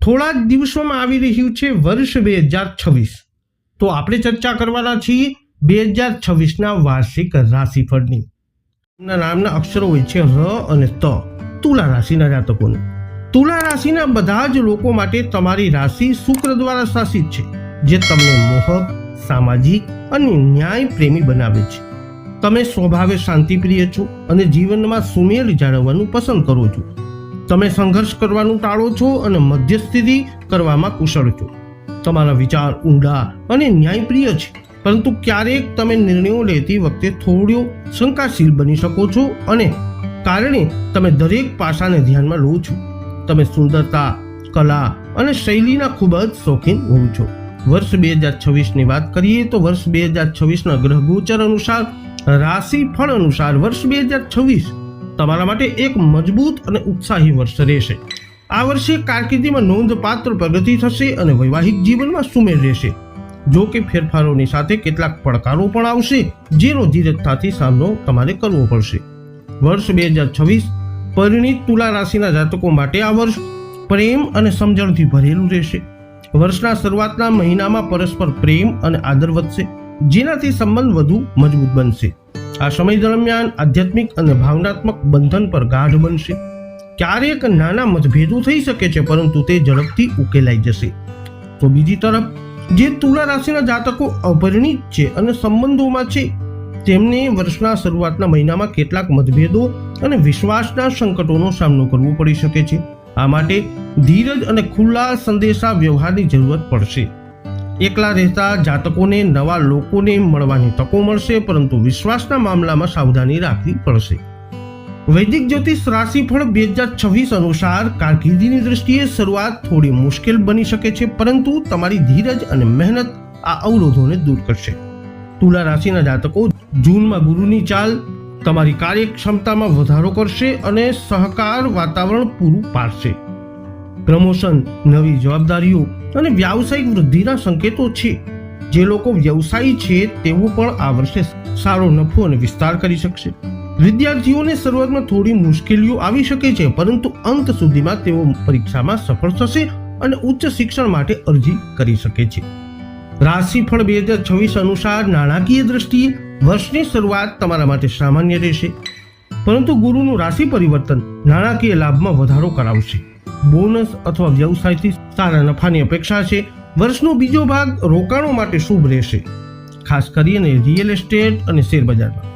થોડા જ દિવસોમાં આવી રહ્યું છે વર્ષ બે હજાર છવ્વીસ. તો આપણે ચર્ચા કરવાના છીએ બે હજાર છવ્વીસના વાર્ષિક રાશિફળની. નામના અક્ષરો હોય છે ર અને ત. તુલા રાશિના જાતકોને. તુલા રાશિના બધા જ લોકો માટે તમારી રાશિ શુક્ર દ્વારા શાસિત છે, જે તમને મોહક સામાજિક અને ન્યાય પ્રેમી બનાવે છે. તમે સ્વભાવે શાંતિપ્રિય છો અને જીવનમાં સુમેળ જાળવવાનું પસંદ કરો છો. તમે સંઘર્ષ કરવાનું ટાળો છો અને મધ્યસ્થિતિ કરવામાં કુશળ છો. તમારા વિચાર ઊંડા અને ન્યાયપ્રિય છે. પરંતુ ક્યારેક તમે નિર્ણયો લેતી વખતે થોડો શંકાશીલ બની શકો છો અને કારણે તમે દરેક પાસાને ધ્યાનમાં લો છો. તમે સુંદરતા, કલા અને શૈલીના ખૂબ જ શોખીન હોવ છો. વર્ષ બે હજાર છવ્વીસની વાત કરીએ તો વર્ષ બે હજાર છવ્વીસના ગ્રહ ગોચર અનુસાર રાશિ ફળ અનુસાર વર્ષ બે હજાર છવ્વીસ તમારા માટે એક મજબૂત અને ઉત્સાહી વર્ષ રહેશે. આ વર્ષે કારકિર્દીમાં નોંધપાત્ર પ્રગતિ થશે અને વૈવાહિક જીવનમાં સુમેળ રહેશે. જો કે ફેરફારોની સાથે કેટલાક પડકારો પણ આવશે, જેનો ધીરજતાથી સામનો તમારે કરવો પડશે. વર્ષ બે હજાર છવ્વીસ પરિણીત તુલા રાશિના જાતકો માટે આ વર્ષ પ્રેમ અને સમજણથી ભરેલું રહેશે. વર્ષના શરૂઆતના મહિનામાં પરસ્પર પ્રેમ અને આદર વધશે, જેનાથી સંબંધ વધુ મજબૂત બનશે. આ સમય દરમિયાન આધ્યાત્મિક અને ભાવનાત્મક બંધન પર ગાઢ બનશે. ક્યારેક નાના મતભેદો થઈ શકે છે, પરંતુ તે ઝડપથી ઉકેલાઈ જશે. તો બીજી તરફ, જે તુલા રાશિના જાતકો અપરિણિત છે અને સંબંધોમાં છે, તેમને વર્ષના શરૂઆતના મહિનામાં કેટલાક મતભેદો અને વિશ્વાસના સંકટોનો સામનો કરવો પડી શકે છે. આ માટે ધીરજ અને ખુલ્લા સંદેશા વ્યવહારની જરૂરત પડશે. એકલા રહેતા જાતકોને નવા લોકોને મળવાની તકો મળશે, પરંતુ વિશ્વાસના મામલામાં સાવધાની રાખવી પડશે. વૈદિક જ્યોતિષ રાશિફળ બે હજાર છવ્વીસ અનુસાર કારકિર્દીની દ્રષ્ટિએ શરૂઆત થોડી મુશ્કેલ બની શકે છે, પરંતુ તમારી ધીરજ અને મહેનત આ અવરોધોને દૂર કરશે. તુલા રાશિના જાતકો જૂનમાં ગુરુની ચાલ, તમારી કાર્યક્ષમતામાં વધારો કરશે અને સહકાર વાતાવરણ પૂરું પાડશે. પ્રમોશન, નવી જવાબદારીઓ અને વ્યાવસાયિક વૃદ્ધિના સંકેતો છે. જે લોકો વ્યવસાયી છે તેઓ પણ આ વર્ષે સારો નફો અને વિસ્તાર કરી શકશે. વિદ્યાર્થીઓને શરૂઆતમાં થોડી મુશ્કેલીઓ આવી શકે છે, પરંતુ અંત સુધીમાં તેઓ પરીક્ષામાં સફળ થશે અને ઉચ્ચ શિક્ષણ માટે અરજી કરી શકે છે. રાશિફળ બે હજાર છવ્વીસ અનુસાર નાણાકીય દ્રષ્ટિએ વર્ષની શરૂઆત તમારા માટે સામાન્ય રહેશે. પરંતુ ગુરુનું રાશિ પરિવર્તન નાણાકીય લાભમાં વધારો કરાવશે. બોનસ અથવા વ્યવસાયથી સારા નફાની અપેક્ષા છે. વર્ષનો બીજો ભાગ રોકાણો માટે શુભ રહેશે. ખાસ કરીને રિયલ એસ્ટેટ અને શેરબજારમાં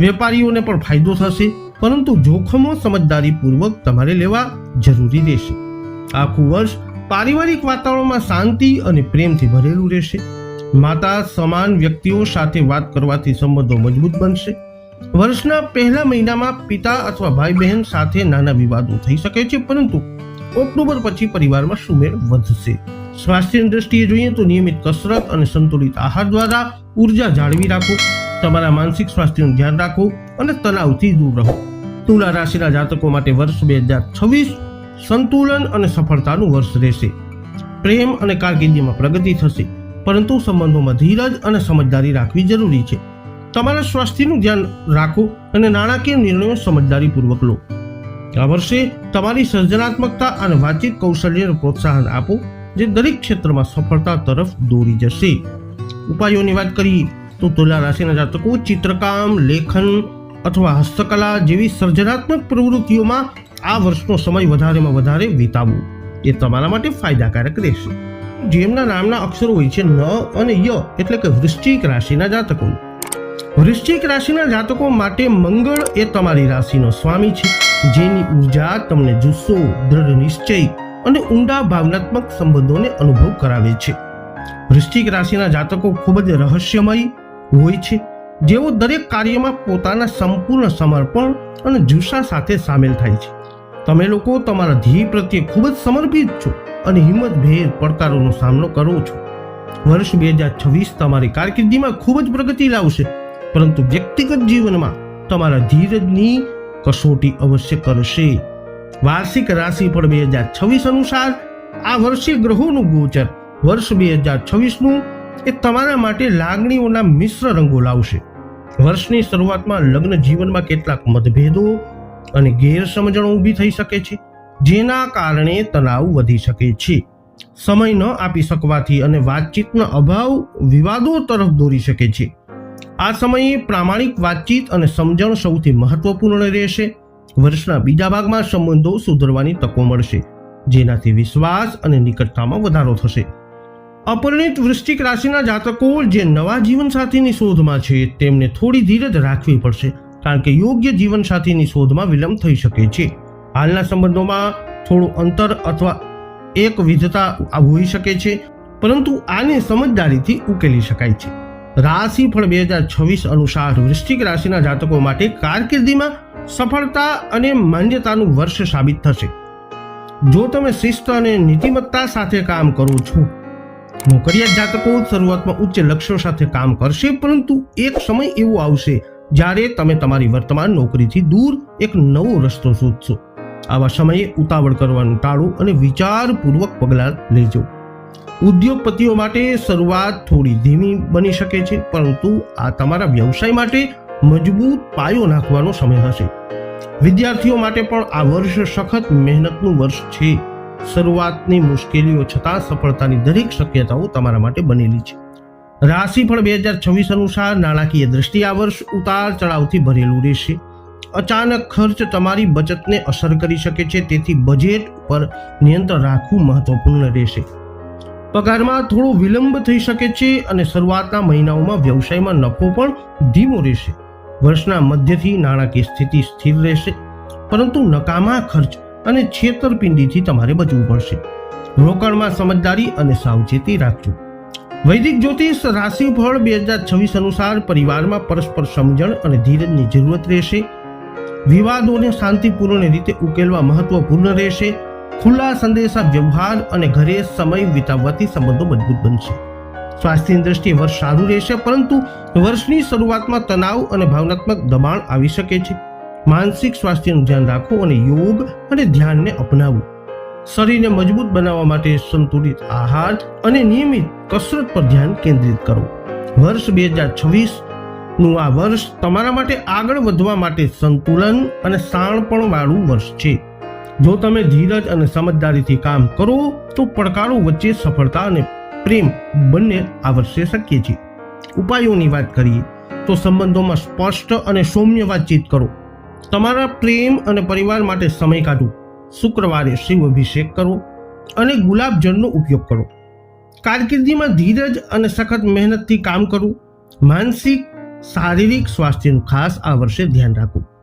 વેપારીઓને પણ ફાયદો થશે, પરંતુ જોખમો સમજદારીપૂર્વક તમારે લેવા જરૂરી રહેશે. આખું વર્ષ પારિવારિક વાતાવરણમાં શાંતિ અને પ્રેમથી ભરેલું રહેશે. માતા, સમાન વ્યક્તિઓ સાથે વાત કરવાથી સંબંધો મજબૂત બનશે. વર્ષના પહેલા મહિનામાં પિતા અથવા ભાઈ બહેન સાથે નાના વિવાદો થઈ શકે છે, પરંતુ ઓક્ટોબર પછી પરિવારમાં સુમેળ વધશે. સ્વાસ્થ્યની દ્રષ્ટિએ જોઈએ તો નિયમિત કસરત અને સંતુલિત આહાર દ્વારા ઊર્જા જાળવી રાખો, તમારા માનસિક સ્વાસ્થ્યનું ધ્યાન રાખો અને તણાવથી દૂર રહો. તુલા રાશિના જાતકો માટે વર્ષ બે હજાર છવ્વીસ સંતુલન અને સફળતાનું વર્ષ રહેશે. પ્રેમ અને કારકિર્દીમાં પ્રગતિ થશે, પરંતુ સંબંધોમાં ધીરજ અને સમજદારી રાખવી જરૂરી છે. તમારા સ્વાસ્થ્યનું ધ્યાન રાખો અને નાણાકીય નિર્ણયો સમજદારીપૂર્વક લો. આ વર્ષે તમારી સર્જનાત્મકતા અને વાતચીત કૌશલ્યને પ્રોત્સાહન આપો, જે દરેક ક્ષેત્રમાં સફળતા તરફ દોરી જશે. ઉપાયોની વાત કરીએ તો તુલા રાશિના જાતકો, ચિત્રકામ, લેખન અથવા હસ્તકલા જેવી સર્જનાત્મક પ્રવૃત્તિઓમાં આ વર્ષનો સમય વધારેમાં વધારે વિતાવવો એ તમારા માટે ફાયદાકારક રહેશે. જેમના નામના અક્ષરો હોય છે ન અને ય, એટલે કે વૃશ્ચિક રાશિના જાતકો. વૃશ્ચિક રાશિના જાતકો માટે મંગળ એ તમારી રાશિનો સ્વામી છે. જેની ઊર્જા તમને જુસ્સો, દ્રઢ નિશ્ચય અને ઊંડા ભાવનાત્મક સંબંધોને અનુભવ કરાવે છે. વૃશ્ચિક રાશિના જાતકો ખૂબ જ રહસ્યમય હોય છે. જેઓ દરેક કાર્યમાં પોતાના સંપૂર્ણ સમર્પણ અને જુસ્સા સાથે સામેલ થાય છે. તમે લોકો તમારા ધ્યેય પ્રત્યે ખૂબ જ સમર્પિત છો અને હિંમતભેર પડકારોનો સામનો કરો છો. વર્ષ બે હજાર છવ્વીસ તમારી કારકિર્દીમાં ખૂબ જ પ્રગતિ લાવશે. પરંતુ વ્યક્તિગત જીવનમાં તમારા ધીરજની કસોટી અવશ્ય કરશે. વાર્ષિક રાશિફળ બે હજાર છવ્વીસ અનુસાર આ વર્ષે ગ્રહોનું ગોચર. વર્ષ બે હજાર છવ્વીસનું એ તમારા માટે લાગણીઓના મિશ્ર રંગો લાવશે. વર્ષની શરૂઆતમાં લગ્ન જીવનમાં કેટલાક મતભેદો અને ગેરસમજણો ઊભી થઈ શકે છે, જેના કારણે તણાવ વધી શકે છે. સમય ન આપી શકવાથી અને વાતચીતનો અભાવ વિવાદો તરફ દોરી શકે છે. આ સમયે પ્રામાણિક વાતચીત અને સમજણ સૌથી મહત્વપૂર્ણ રહેશે. વર્ષના બીજા ભાગમાં સંબંધો સુધરવાની તકો મળશે, જેનાથી વિશ્વાસ અને નિકટતામાં વધારો થશે. અપરિણિત વૃશ્ચિક રાશિના જાતકો જે નવા જીવનસાથીની શોધમાં છે, તેમને થોડી ધીરજ રાખવી પડશે, કારણ કે યોગ્ય જીવનસાથીની શોધમાં વિલંબ થઈ શકે છે. હાલના સંબંધોમાં થોડું અંતર અથવા એક વિધતા હોઈ શકે છે, પરંતુ આને સમજદારીથી ઉકેલી શકાય છે. રાશિફળ બે હજાર છવ્વીસ અનુસાર વૃશ્ચિક રાશિના જાતકો માટે કારકિર્દીમાં સફળતા અને માન્યતાનું વર્ષ સાબિત થશે. જો તમે શિસ્ત અને નીતિમત્તા સાથે કામ કરો છો, નોકરિયાત જાતકો શરૂઆતમાં ઉચ્ચ લક્ષ્યો સાથે કામ કરશે, પરંતુ એક સમય એવો આવશે જ્યારે તમે તમારી વર્તમાન નોકરીથી દૂર એક નવો રસ્તો શોધશો. આવા સમયે ઉતાવળ કરવાનું ટાળો અને વિચારપૂર્વક પગલાં લેજો. ઉદ્યોગપતિઓ માટે શરૂઆત થોડી ધીમી બની શકે છે, પરંતુ આ તમારા વ્યવસાય માટે મજબૂત પાયો નાખવાનો સમય હશે. વિદ્યાર્થીઓ માટે પણ આ વર્ષ સખત મહેનતનું વર્ષ છે. શરૂઆતની મુશ્કેલીઓ છતાં સફળતાની દરેક શક્યતાઓ તમારા માટે બનેલી છે. રાશિફળ બે હજાર છવ્વીસ અનુસાર નાણાકીય દ્રષ્ટિ આ વર્ષ ઉતાર ચઢાવથી ભરેલું રહેશે. અચાનક ખર્ચ તમારી બચતને અસર કરી શકે છે, તેથી બજેટ પર નિયંત્રણ રાખવું મહત્વપૂર્ણ રહેશે. પગારમાં થોડો વિલંબ થઈ શકે છે અને શરૂઆતના મહિનાઓમાં વ્યવસાયમાં નફો પણ ધીમો રહેશે. વર્ષના મધ્યથી નાણાકીય સ્થિતિ સ્થિર રહેશે, પરંતુ નકામા ખર્ચ અને છેતરપિંડીથી તમારે બચવું પડશે. રોકાણમાં સમજદારી અને સાવચેતી રાખજો. વૈદિક જ્યોતિષ રાશિફળ બે હજાર છવ્વીસ અનુસાર પરિવારમાં પરસ્પર સમજણ અને ધીરજની જરૂરત રહેશે. વિવાદોને શાંતિપૂર્ણ રીતે ઉકેલવા મહત્વપૂર્ણ રહેશે. ખુલ્લા સંદેશા વ્યવહાર અને ઘરે સમય વિતાવવાથી સંબંધો મજબૂત બનશે. સ્વાસ્થ્યની દ્રષ્ટિએ વર્ષ સારું રહેશે, પરંતુ વર્ષની શરૂઆતમાં તણાવ અને ભાવનાત્મક દબાણ આવી શકે છે. માનસિક સ્વાસ્થ્યનું ધ્યાન રાખો અને યોગ અને ધ્યાનને અપનાવો. શરીરને મજબૂત બનાવવા માટે સંતુલિત આહાર અને નિયમિત કસરત પર ધ્યાન કેન્દ્રિત કરો. વર્ષ બે હજાર છવ્વીસનું આ વર્ષ તમારા માટે આગળ વધવા માટે સંતુલન અને સાણપણવાળું વર્ષ છે. જો તમે ધીરજ અને સમજદારીથી કામ કરો, તો પડકારો વચ્ચે સફળતા અને પ્રેમ બંને આ વર્ષે શક્ય છે. ઉપાયોની વાત કરીએ, તો સંબંધોમાં સ્પષ્ટ અને સૌમ્ય વાતચીત કરો. તમારા પ્રેમ અને પરિવાર માટે સમય કાઢો. શુક્રવારે શિવ અભિષેક કરો અને ગુલાબજળનો ઉપયોગ કરો. કારકિર્દીમાં ધીરજ અને સખત મહેનતથી કામ કરવું માનસિક, શારીરિક સ્વાસ્થ્યનું ખાસ આ વર્ષે ધ્યાન રાખવું